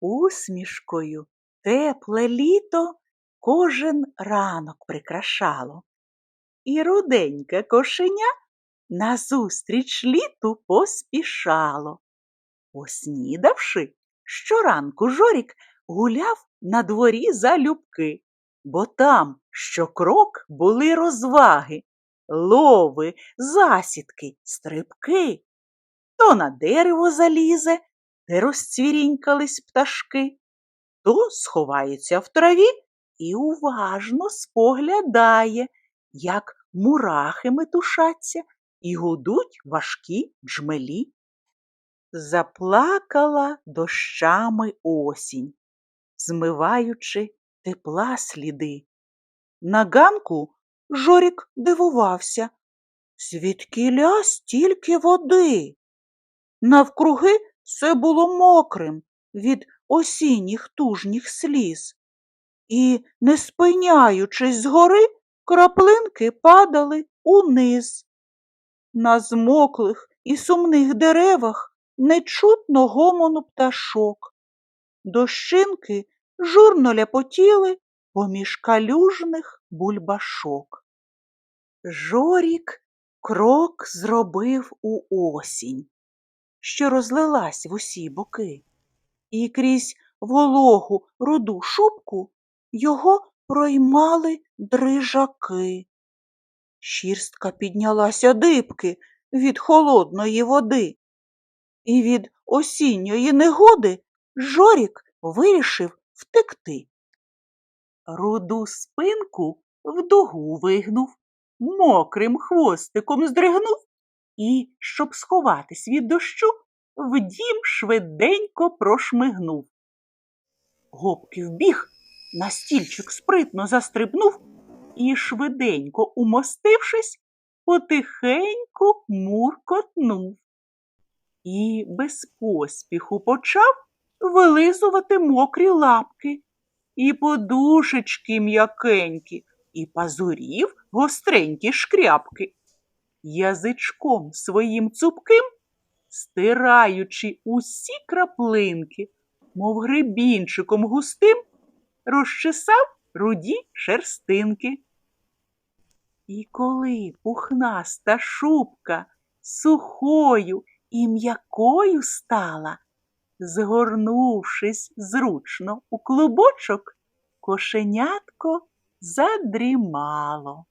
Усмішкою тепле літо кожен ранок прикрашало. І руденьке кошеня назустріч літу поспішало. Поснідавши, щоранку Жорік гуляв на дворі залюбки, бо там щокрок були розваги, лови, засідки, стрибки. То на дерево залізе, де розцвірінькались пташки, то сховається в траві і уважно споглядає, як мурахи метушаться і гудуть важкі джмелі. Заплакала дощами осінь, змиваючи тепла сліди. На ганку Жорік дивувався, звідкіля стільки води. Навкруги все було мокрим від осінніх тужніх сліз, і, не спиняючись згори, краплинки падали униз. На змоклих і сумних деревах нечутно гомону пташок. Дощинки журно ляпотіли поміж калюжних бульбашок. Жорік крок зробив у осінь, що розлилась в усі боки, і крізь вологу руду шубку його проймали дрижаки. Шірстка піднялася дибки від холодної води, і від осінньої негоди Жорік вирішив втекти. Руду спинку в дугу вигнув, мокрим хвостиком здригнув і, щоб сховатись від дощу, в дім швиденько прошмигнув. Гопки вбіг, на стільчик спритно застрибнув і, швиденько умостившись, потихеньку муркотнув. І без поспіху почав вилизувати мокрі лапки, і подушечки м'якенькі, і пазурів гостренькі шкряпки. Язичком своїм цупким, стираючи усі краплинки, мов гребінчиком густим, розчесав руді шерстинки. І коли пухнаста шубка сухою і м'якою стала, згорнувшись зручно у клубочок, кошенятко задрімало.